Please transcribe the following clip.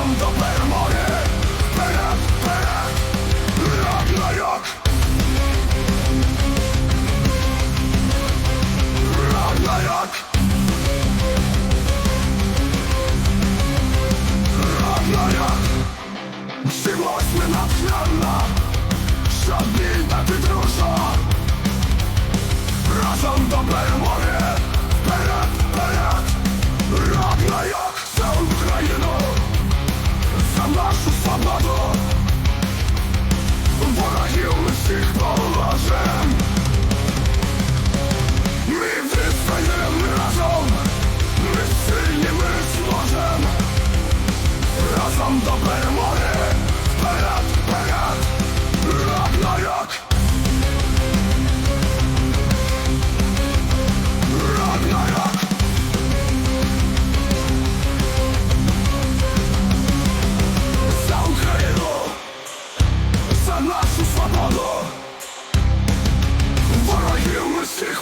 mam do permory Perak, perak, Ragnarok Ragnarok Ragnarok Przyłosły na tlana Szabina ty drusza нашу свободу Ворогів ми всіх